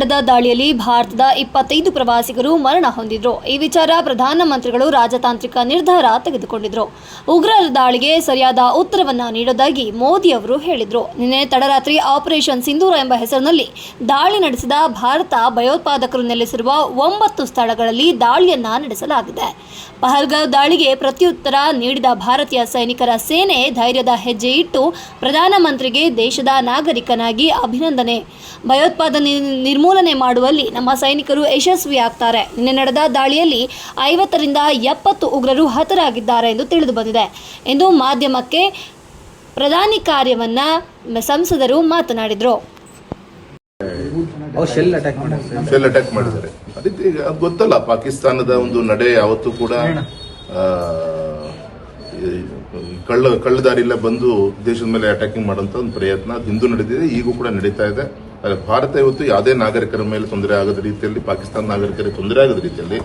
ನಡೆದ ದಾಳಿಯಲ್ಲಿ ಭಾರತದ ಇಪ್ಪತ್ತೈದು ಪ್ರವಾಸಿಗರು ಮರಣ ಹೊಂದಿದ್ರು. ಈ ವಿಚಾರ ಪ್ರಧಾನಮಂತ್ರಿಗಳು ರಾಜತಾಂತ್ರಿಕ ನಿರ್ಧಾರ ತೆಗೆದುಕೊಂಡಿದ್ರು. ಉಗ್ರರ ದಾಳಿಗೆ ಸರಿಯಾದ ಉತ್ತರವನ್ನ ನೀಡೋದಾಗಿ ಮೋದಿ ಅವರು ಹೇಳಿದ್ರು. ನಿನ್ನೆ ತಡರಾತ್ರಿ ಆಪರೇಷನ್ ಸಿಂಧೂರ ಎಂಬ ಹೆಸರಿನಲ್ಲಿ ದಾಳಿ ನಡೆಸಿದ ಭಾರತ ಭಯೋತ್ಪಾದಕರು ನೆಲೆಸಿರುವ ಒಂಬತ್ತು ಸ್ಥಳಗಳಲ್ಲಿ ದಾಳಿಯನ್ನ ನಡೆಸಲಾಗಿದೆ. ಪಹಲ್ಗಾವ್ ದಾಳಿಗೆ ಪ್ರತ್ಯುತ್ತರ ನೀಡಿದ ಭಾರತೀಯ ಸೈನಿಕರ ಸೇನೆ ಧೈರ್ಯದ ಹೆಜ್ಜೆ ಇಟ್ಟು ಪ್ರಧಾನಮಂತ್ರಿಗೆ ದೇಶದ ನಾಗರಿಕನಾಗಿ ಅಭಿನಂದನೆ. ಭಯೋತ್ಪಾದನೆ ನಿರ್ಮೂಲನೆ ಮಾಡುವಲ್ಲಿ ನಮ್ಮ ಸೈನಿಕರು ಯಶಸ್ವಿಯಾಗ್ತಾರೆ. ನಿನ್ನೆ ನಡೆದ ದಾಳಿಯಲ್ಲಿ ಐವತ್ತರಿಂದ ಎಪ್ಪತ್ತು ಉಗ್ರರು ಹತರಾಗಿದ್ದಾರೆ ಎಂದು ತಿಳಿದು ಬಂದಿದೆ. ಎಂದು ಮಾಧ್ಯಮಕ್ಕೆ ಪ್ರಧಾನಿ ಕಾರ್ಯವನ್ನ ಸಂಸದರು ಮಾತನಾಡಿದರು. ಶೆಲ್ ಅಟ್ಯಾಕ್ ಮಾಡ್ತಾರೆ ಶೆಲ್ ಅಟ್ಯಾಕ್ ಮಾಡಿದ್ದಾರೆ. ಅದಕ್ಕೆ ಗೊತ್ತಲ್ಲ ಪಾಕಿಸ್ತಾನದ ಒಂದು ನಡೆ ಯಾವತ್ತೂ ಕೂಡ ಕಳ್ಳ ಕಳ್ಳದಾರಿಲ್ಲ ಬಂದು ದೇಶದ ಮೇಲೆ ಅಟ್ಯಾಕಿಂಗ್ ಮಾಡುವಂತ ಒಂದು ಪ್ರಯತ್ನ ಅದು ಹಿಂದೂ ನಡೆದಿದೆ ಈಗೂ ಕೂಡ ನಡೀತಾ ಇದೆ. ಭಾರತ ಇವತ್ತು ಯಾವುದೇ ನಾಗರಿಕರ ಮೇಲೆ ತೊಂದರೆ ಆಗದ ರೀತಿಯಲ್ಲಿ ಪಾಕಿಸ್ತಾನ ನಾಗರಿಕರಿಗೆ ತೊಂದರೆ ಆಗದ ರೀತಿಯಲ್ಲಿ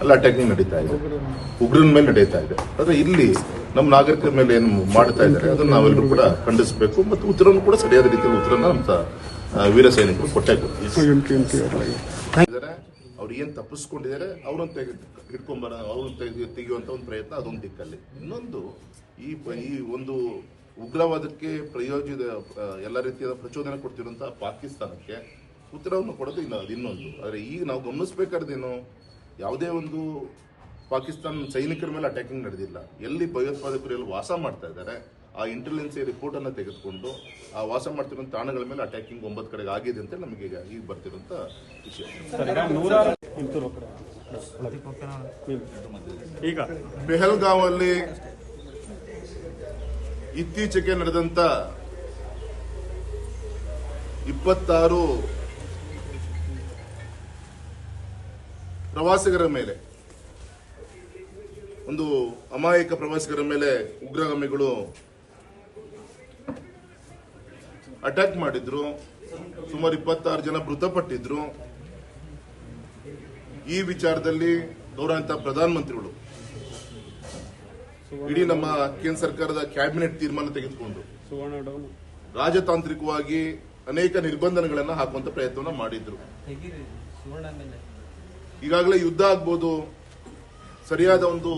ಅಲ್ಲ ಅಟ್ಯಾಕಿಂಗ್ ನಡೀತಾ ಇದೆ. ಉಗ್ರನ ಮೇಲೆ ನಡೀತಾ ಇದೆ. ಆದರೆ ಇಲ್ಲಿ ನಮ್ಮ ನಾಗರಿಕರ ಮೇಲೆ ಏನು ಮಾಡ್ತಾ ಇದ್ದಾರೆ ಅದನ್ನು ನಾವೆಲ್ಲರೂ ಕೂಡ ಖಂಡಿಸಬೇಕು ಮತ್ತು ಉತ್ತರವನ್ನು ಕೂಡ ಸರಿಯಾದ ರೀತಿಯಲ್ಲಿ ಉತ್ತರನ ನಮ್ಮ ವೀರ ಸೈನಿಕರು ಕೊಟ್ಟೆ ಅವ್ರು ಏನ್ ತಪ್ಪಿಸ್ಕೊಂಡಿದ್ದಾರೆ ಅವ್ರನ್ನ ತೆಗೆ ಹಿಡ್ಕೊಂಬರ ಅವ್ರನ್ನ ತೆಗೆ ತೆಗೆಯುವಂತ ಒಂದು ಪ್ರಯತ್ನ ಅದೊಂದು ದಿಕ್ಕಲ್ಲಿ. ಇನ್ನೊಂದು ಈ ಈ ಒಂದು ಉಗ್ರವಾದಕ್ಕೆ ಪ್ರಯೋಜಿತ ಎಲ್ಲ ರೀತಿಯಾದ ಪ್ರಚೋದನೆ ಕೊಡ್ತಿರುವಂತಹ ಪಾಕಿಸ್ತಾನಕ್ಕೆ ಉತ್ತರವನ್ನು ಕೊಡೋದು ಇಲ್ಲ ಅದು ಇನ್ನೊಂದು. ಆದರೆ ಈಗ ನಾವು ಗಮನಿಸಬೇಕಾದ್ದೇನು ಯಾವುದೇ ಒಂದು ಪಾಕಿಸ್ತಾನ ಸೈನಿಕರ ಮೇಲೆ ಅಟ್ಯಾಕಿಂಗ್ ನಡೆದಿಲ್ಲ. ಎಲ್ಲಿ ಭಯೋತ್ಪಾದಕರು ಎಲ್ಲಿ ವಾಸ ಮಾಡ್ತಾ ಇದ್ದಾರೆ ಆ ಇಂಟೆಲಿಜೆನ್ಸಿ ರಿಪೋರ್ಟ್ ಅನ್ನು ತೆಗೆದುಕೊಂಡು ಆ ವಾಸ ಮಾಡ್ತಿರೋ ತಾಣಗಳ ಮೇಲೆ ಅಟ್ಯಾಕಿಂಗ್ ಒಂಬತ್ತು ಕಡೆಗೆ ಆಗಿದೆ ಅಂತ ನಮಗೆ ಈಗ ಈಗ ಬರ್ತಿರುವಂತ ವಿಷಯ. ಈಗ ಪೆಹಲ್ಗಾಂವ್ ಅಲ್ಲಿ ಇತ್ತೀಚೆಗೆ ನಡೆದಂತ ಇಪ್ಪತ್ತಾರು ಪ್ರವಾಸಿಗರ ಮೇಲೆ, ಒಂದು ಅಮಾಯಕ ಪ್ರವಾಸಿಗರ ಮೇಲೆ ಉಗ್ರಗಾಮಿಗಳು ಅಟ್ಯಾಕ್ ಮಾಡಿದ್ರು. ಸುಮಾರು ಇಪ್ಪತ್ತಾರು ಜನ ಮೃತಪಟ್ಟಿದ್ರು. ಈ ವಿಚಾರದಲ್ಲಿ ಗೌರವಂತ ಪ್ರಧಾನಮಂತ್ರಿಗಳು ಇಡೀ ನಮ್ಮ ಕೇಂದ್ರ ಸರ್ಕಾರದ ಕ್ಯಾಬಿನೆಟ್ ತೀರ್ಮಾನ ತೆಗೆದುಕೊಂಡು ರಾಜತಾಂತ್ರಿಕವಾಗಿ ಅನೇಕ ನಿರ್ಬಂಧನೆಗಳನ್ನ ಹಾಕುವಂತ ಪ್ರಯತ್ನವನ್ನ ಮಾಡಿದ್ರು. ಈಗಾಗಲೇ ಯುದ್ಧ ಆಗ್ಬೋದು. ಸರಿಯಾದ ಒಂದು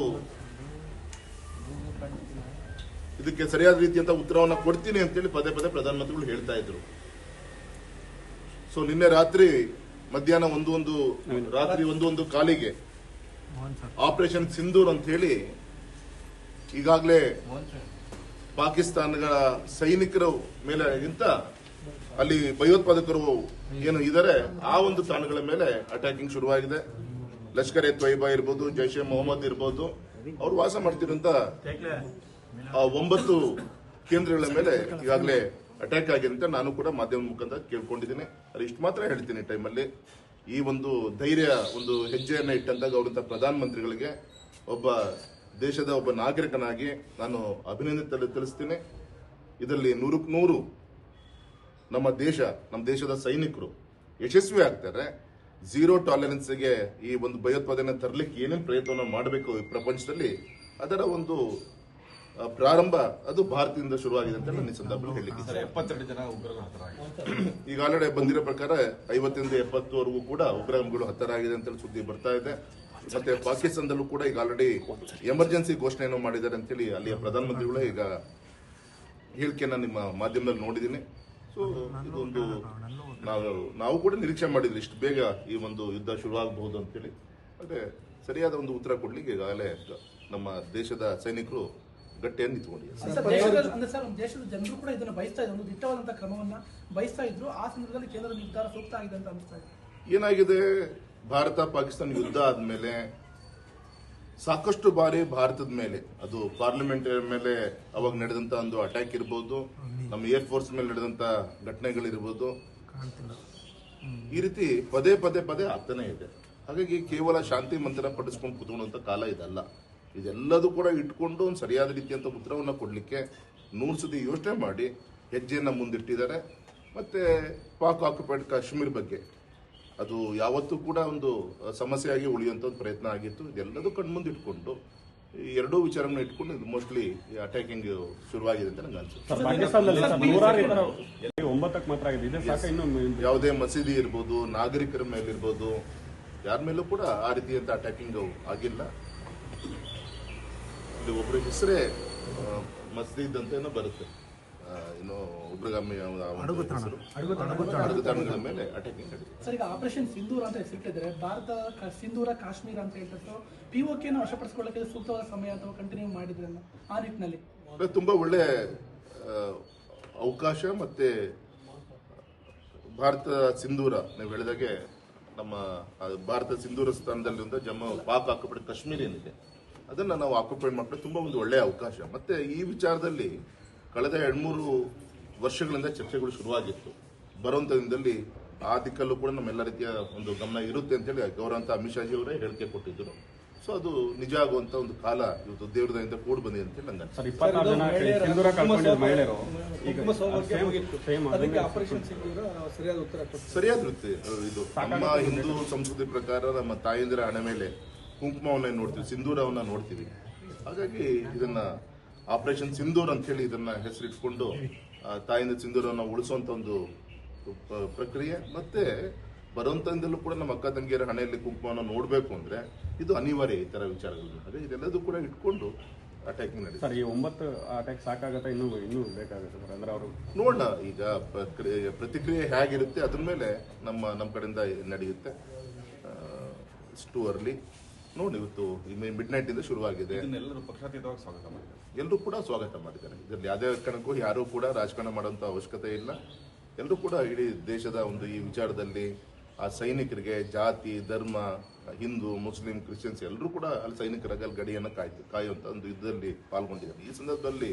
ಇದಕ್ಕೆ ಸರಿಯಾದ ರೀತಿಯಂತ ಉತ್ತರವನ್ನ ಕೊಡ್ತೀನಿ ಅಂತೇಳಿ ಪದೇ ಪದೇ ಪ್ರಧಾನಮಂತ್ರಿಗಳು ಹೇಳ್ತಾ ಇದ್ರು. ಸೊ ನಿನ್ನೆ ರಾತ್ರಿ ಮಧ್ಯಾಹ್ನ ಒಂದು ಒಂದು ರಾತ್ರಿ ಒಂದು ಒಂದು ಕಾಲಿಗೆ ಆಪರೇಷನ್ ಸಿಂಧೂರ್ ಅಂತ ಹೇಳಿ ಈಗಾಗಲೇ ಪಾಕಿಸ್ತಾನಗಳ ಸೈನಿಕರ ಮೇಲೆ ಗಿಂತ ಅಲ್ಲಿ ಭಯೋತ್ಪಾದಕರು ಏನು ಇದ್ದಾರೆ ಆ ಒಂದು ತಾಣಗಳ ಮೇಲೆ ಅಟ್ಯಾಕಿಂಗ್ ಶುರುವಾಗಿದೆ. ಲಷ್ಕರ್ ಎ ತೊಯ್ಬಾ ಇರ್ಬೋದು ಜೈಷ್ ಎ ಮೊಹಮ್ಮದ್ ಇರ್ಬೋದು ಅವರು ವಾಸ ಮಾಡ್ತಿರುವಂತ ಆ ಒಂಬತ್ತು ಕೇಂದ್ರಗಳ ಮೇಲೆ ಈಗಾಗಲೇ ಅಟ್ಯಾಕ್ ಆಗಿದೆ ಅಂತ ನಾನು ಕೂಡ ಮಾಧ್ಯಮ ಮುಖಾಂತರ ಕೇಳ್ಕೊಂಡಿದ್ದೀನಿ. ಅದು ಇಷ್ಟು ಮಾತ್ರ ಹೇಳ್ತೀನಿ ಟೈಮಲ್ಲಿ ಈ ಒಂದು ಧೈರ್ಯ ಒಂದು ಹೆಜ್ಜೆಯನ್ನು ಇಟ್ಟಂತ ಗೌರವ ಪ್ರಧಾನಮಂತ್ರಿಗಳಿಗೆ ಒಬ್ಬ ದೇಶದ ಒಬ್ಬ ನಾಗರಿಕನಾಗಿ ನಾನು ಅಭಿನಂದನೆ ತಿಳಿಸ್ತೀನಿ. ಇದರಲ್ಲಿ ನೂರಕ್ಕೆ ನೂರು ನಮ್ಮ ದೇಶ ನಮ್ಮ ದೇಶದ ಸೈನಿಕರು ಯಶಸ್ವಿ ಆಗ್ತಾರೆ. ಝೀರೋ ಟಾಲರೆನ್ಸ್ಗೆ ಈ ಒಂದು ಭಯೋತ್ಪಾದನೆ ತರಲಿಕ್ಕೆ ಏನೇನು ಪ್ರಯತ್ನವನ್ನು ಮಾಡಬೇಕು ಈ ಪ್ರಪಂಚದಲ್ಲಿ ಅದರ ಒಂದು ಪ್ರಾರಂಭ ಅದು ಭಾರತದಿಂದ ಶುರುವಾಗಿದೆ ಅಂತ ನಾನು ಈ ಸಂದರ್ಭದಲ್ಲಿ ಹತರಾಗಿದ್ದಾರೆ ಈಗ ಆಲ್ರೆಡಿ ಬಂದಿರೋ ಪ್ರಕಾರ ಐವತ್ತರಿಂದ ಎಪ್ಪತ್ತುವರೆಗೂ ಕೂಡ ಉಗ್ರಗಾಮಿಗಳು ಹತ್ತರಾಗಿದೆ ಅಂತ ಸುದ್ದಿ ಬರ್ತಾ ಇದೆ. ಮತ್ತೆ ಪಾಕಿಸ್ತಾನದಲ್ಲೂ ಕೂಡ ಈಗ ಆಲ್ರೆಡಿ ಎಮರ್ಜೆನ್ಸಿ ಘೋಷಣೆಯನ್ನು ಮಾಡಿದ್ದಾರೆ ಅಂತೇಳಿ ಅಲ್ಲಿಯ ಪ್ರಧಾನಮಂತ್ರಿಗಳು ಈಗ ಹೇಳಿಕೆಯನ್ನ ನಿಮ್ಮ ಮಾಧ್ಯಮದಲ್ಲಿ ನೋಡಿದ್ದೀನಿ. ಸೊ ಇದೊಂದು ನಾವು ನಾವು ಕೂಡ ನಿರೀಕ್ಷೆ ಮಾಡಿದ್ವಿ ಇಷ್ಟು ಬೇಗ ಈ ಒಂದು ಯುದ್ಧ ಶುರುವಾಗಬಹುದು ಅಂತೇಳಿ. ಮತ್ತೆ ಸರಿಯಾದ ಒಂದು ಉತ್ತರ ಕೊಡ್ಲಿಕ್ಕೆ ಈಗಾಗಲೇ ನಮ್ಮ ದೇಶದ ಸೈನಿಕರು ಗಟ್ಟಿಯನ್ನು ನಿಂತ್ಕೊಂಡಿದ್ದಾರೆ. ದೇಶದ ಅಂದ್ರೆ ಸರ್ ದೇಶದ ಜನರು ಕೂಡ ಇದನ್ನ ಬಯಸ್ತಾ ಒಂದು ಕ್ರಮವನ್ನ ಬಯಸ್ತಾ ಇದ್ರು. ಆ ಸಂದರ್ಭದಲ್ಲಿ ಕೇಂದ್ರ ನಿರ್ಧಾರ ಸೂಕ್ತ ಆಗಿದೆ ಅಂತ ಅನಿಸ್ತಾ ಇದೆ. ಏನಾಗಿದೆ? ಭಾರತ ಪಾಕಿಸ್ತಾನ ಯುದ್ಧ ಆದ್ಮೇಲೆ ಸಾಕಷ್ಟು ಬಾರಿ ಭಾರತದ ಮೇಲೆ, ಅದು ಪಾರ್ಲಿಮೆಂಟ್ ಮೇಲೆ ಅವಾಗ ನಡೆದಂತ ಒಂದು ಅಟ್ಯಾಕ್ ಇರ್ಬೋದು, ನಮ್ಮ ಏರ್ ಫೋರ್ಸ್ ಮೇಲೆ ನಡೆದಂತ ಘಟನೆಗಳಿರ್ಬೋದು. ಈ ರೀತಿ ಪದೇ ಪದೇ ಪದೇ ಆಗ್ತಾನೆ ಇದೆ. ಹಾಗಾಗಿ ಕೇವಲ ಶಾಂತಿ ಮಂತ್ರ ಪಡಿಸ್ಕೊಂಡು ಕುತ್ಕೊಳ್ಳುವಂತ ಕಾಲ ಇದಲ್ಲ. ಇದೆಲ್ಲದೂ ಕೂಡ ಇಟ್ಕೊಂಡು ಒಂದು ಸರಿಯಾದ ರೀತಿಯಂತ ಉತ್ತರವನ್ನ ಕೊಡ್ಲಿಕ್ಕೆ ನೂರು ಸತಿ ಯೋಚನೆ ಮಾಡಿ, ಹೆಜ್ಜೆಯನ್ನ ಮುಂದಿಟ್ಟಿದ್ದಾರೆ. ಮತ್ತೆ ಪಾಕ್ ಆಕ್ಯುಪೈಡ್ ಕಾಶ್ಮೀರ್ ಬಗ್ಗೆ ಅದು ಯಾವತ್ತೂ ಕೂಡ ಒಂದು ಸಮಸ್ಯೆಯಾಗಿ ಉಳಿಯುವಂಥ ಒಂದು ಪ್ರಯತ್ನ ಆಗಿತ್ತು. ಇದೆಲ್ಲದೂ ಕಣ್ಮುಂದೆ ಇಟ್ಕೊಂಡು ಈ ಎರಡೂ ವಿಚಾರವನ್ನು ಇಟ್ಕೊಂಡು ಇದು ಮೋಸ್ಟ್ಲಿ ಅಟ್ಯಾಕಿಂಗ್ ಶುರುವಾಗಿದೆ ಅಂತ ನಂಗೆ ಅನ್ಸುತ್ತೆ. ಸರ್ ಪಾಕಿಸ್ತಾನದಲ್ಲಿ ನೂರಾರು ಇತರ ಒಂಬತ್ತಕ್ಕೆ ಮಾತ್ರ ಆಗಿದೆ. ಇದೆ ಸಾಕ ಇನ್ನು ಯಾವುದೇ ಮಸೀದಿ ಇರ್ಬೋದು ನಾಗರಿಕರ ಮೇಲಿರ್ಬೋದು ಯಾರ ಮೇಲೂ ಕೂಡ ಆ ರೀತಿಯಂತ ಅಟ್ಯಾಕಿಂಗ್ ಆಗಿಲ್ಲ. ಇಲ್ಲಿ ಒಬ್ಬರ ಹೆಸರೇ ಮಸೀದ್ ಅಂತ ಏನೋ ಬರುತ್ತೆ. ಇನ್ನು ಉಗ್ರಗಾಮಿ ಅಡಗುತಾಣಗಳ ಮೇಲೆ ಅಟ್ಯಾಕಿಂಗ್ ಸರ್ ಈಗ ಆಪರೇಷನ್ ಸಿಂಧೂರ ಅಂತ ಹೆಸರಿಟ್ಟಿದ್ದಾರೆ. ಭಾರತ ಸಿಂಧೂರ ಕಾಶ್ಮೀರ ಅಂತ ಹೇಳಿದ್ರು ಪಿ ಒ ನ ವಶಪಡಿಸಿಕೊಳ್ಳಕ್ಕೆ ಇದು ಸೂಕ್ತವಾದ ಸಮಯ ಅಥವಾ ಕಂಟಿನ್ಯೂ ಮಾಡಿದ್ರಲ್ಲ ಆ ನಿಟ್ಟಿನಲ್ಲಿ. ತುಂಬಾ ಒಳ್ಳೆ ಅವಕಾಶ ಮತ್ತೆ ಭಾರತ ಸಿಂಧೂರ ನೀವು ಹೇಳಿದಾಗೆ ನಮ್ಮ ಭಾರತ ಸಿಂಧೂರ ಸ್ಥಾನದಲ್ಲಿ ಜಮ್ಮು ಪಾಕ್ ಆಕ್ಯುಪೈಡ್ ಕಾಶ್ಮೀರ ಏನಿದೆ ಅದನ್ನ ನಾವು ಆಕ್ಯುಪೈಡ್ ಮಾಡಿದ್ರೆ ತುಂಬಾ ಒಂದು ಒಳ್ಳೆಯ ಅವಕಾಶ. ಮತ್ತೆ ಈ ವಿಚಾರದಲ್ಲಿ ಕಳೆದ ಎರಡ್ಮೂರು ವರ್ಷಗಳಿಂದ ಚರ್ಚೆಗಳು ಶುರುವಾಗಿತ್ತು. ಬರುವಂತ ದಿನದಲ್ಲಿ ಆ ದಿಕ್ಕಲ್ಲೂ ಕೂಡ ನಮ್ಮೆಲ್ಲ ರೀತಿಯ ಒಂದು ಗಮನ ಇರುತ್ತೆ ಅಂತೇಳಿ ಗೌರವಂತ ಅಮಿತ್ ಶಾಜಿ ಅವರೇ ಹೇಳಿಕೆ ಕೊಟ್ಟಿದ್ದರು ಸೊ ಅದು ನಿಜ ಆಗುವಂತ ಒಂದು ಕಾಲ ಇವತ್ತು ದೇವ್ರದಿಂದ ಕೂಡಿ ಬಂದಿದೆ ಅಂತೇಳಿ ನಂಗೆ ಸರಿಯಾದ ವೃತ್ತಿ ಇದು. ನಮ್ಮ ಹಿಂದೂ ಸಂಸ್ಕೃತಿ ಪ್ರಕಾರ ನಮ್ಮ ತಾಯಂದಿರ ಹಣೆ ಮೇಲೆ ಕುಂಕುಮವನ್ನ ನೋಡ್ತೀವಿ ಸಿಂಧೂರವನ್ನ ನೋಡ್ತೀವಿ. ಹಾಗಾಗಿ ಇದನ್ನ ಆಪರೇಷನ್ ಸಿಂಧೂರ್ ಅಂತ ಹೇಳಿ ಇದನ್ನ ಹೆಸರಿಟ್ಕೊಂಡು ತಾಯಿಂದ ಸಿಂಧೂರನ್ನು ಉಳಿಸುವಂಥ ಉಳಿಸುವಂತ ಒಂದು ಪ್ರಕ್ರಿಯೆ. ಮತ್ತೆ ಬರುವಂತಂದಲ್ಲೂ ಕೂಡ ನಮ್ಮ ಅಕ್ಕ ತಂಗಿಯರ ಹಣೆಯಲ್ಲಿ ಕುಂಕುಮನ ನೋಡಬೇಕು ಅಂದ್ರೆ ಇದು ಅನಿವಾರ್ಯ ಈ ತರ ವಿಚಾರಗಳು. ಹಾಗೆ ಇದೆಲ್ಲದೂ ಕೂಡ ಇಟ್ಕೊಂಡು ಅಟ್ಯಾಕಿಂಗ್ ನಡೀತದೆ ಸರ್ ಈ ಒಂಬತ್ತು ಅಟ್ಯಾಕ್ ಸಾಕಾಗತ್ತಾ ಇನ್ನೂ ಇನ್ನೂ ಬೇಕಾಗುತ್ತೆ ಸರ್ ಅಂದ್ರೆ ಅವರು ನೋಡೋಣ ಈಗ ಪ್ರತಿಕ್ರಿಯೆ ಹೇಗಿರುತ್ತೆ ಅದ್ರ ಮೇಲೆ ನಮ್ಮ ನಮ್ಮ ಕಡೆಯಿಂದ ನಡೆಯುತ್ತೆ. ಇಷ್ಟು ಅರ್ಲಿ ನೋಡಿ ಇವತ್ತು ಮಿಡ್ ನೈಟ್ ಇಂದ ಶುರುವಾಗಿದೆ. ಇದನ್ನೆಲ್ಲರೂ ಪಕ್ಷಾತೀತವಾಗಿ ಸ್ವಾಗತ ಮಾಡಿದ್ದಾರೆ. ಎಲ್ಲರೂ ಕೂಡ ಸ್ವಾಗತ ಮಾಡಿದ್ದಾರೆ. ಇದರಲ್ಲಿ ಯಾವುದೇ ಕಾರಣಕ್ಕೂ ಯಾರೂ ಕೂಡ ರಾಜಕಾರಣ ಮಾಡುವಂತ ಅವಶ್ಯಕತೆ ಇಲ್ಲ. ಎಲ್ಲರೂ ಕೂಡ ಇಡೀ ದೇಶದ ಒಂದು ಈ ವಿಚಾರದಲ್ಲಿ ಆ ಸೈನಿಕರಿಗೆ ಜಾತಿ ಧರ್ಮ ಹಿಂದೂ ಮುಸ್ಲಿಂ ಕ್ರಿಶ್ಚಿಯನ್ಸ್ ಎಲ್ಲರೂ ಕೂಡ ಅಲ್ಲಿ ಸೈನಿಕರ ಅಲ್ಲಿ ಗಡಿಯನ್ನು ಕಾಯ್ತು ಕಾಯುವಂತ ಒಂದು ಯುದ್ಧದಲ್ಲಿ ಪಾಲ್ಗೊಂಡಿದ್ದಾರೆ. ಈ ಸಂದರ್ಭದಲ್ಲಿ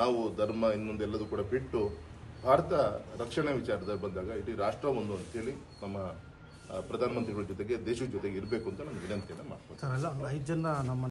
ನಾವು ಧರ್ಮ ಇನ್ನೊಂದೆಲ್ಲದೂ ಕೂಡ ಬಿಟ್ಟು ಭಾರತ ರಕ್ಷಣೆ ವಿಚಾರದಲ್ಲಿ ಬಂದಾಗ ಇಡೀ ರಾಷ್ಟ್ರ ಒಂದು ಅಂತೇಳಿ ನಮ್ಮ ಪ್ರಧಾನಮಂತ್ರಿಗಳ ಜೊತೆಗೆ ದೇಶದ ಜೊತೆಗೆ ಇರಬೇಕು ಅಂತ ನಾನು ವಿನಂತಿಯನ್ನು ಮಾಡ್ತೀನಿ ಐದು ಜನ ನಮ್ಮ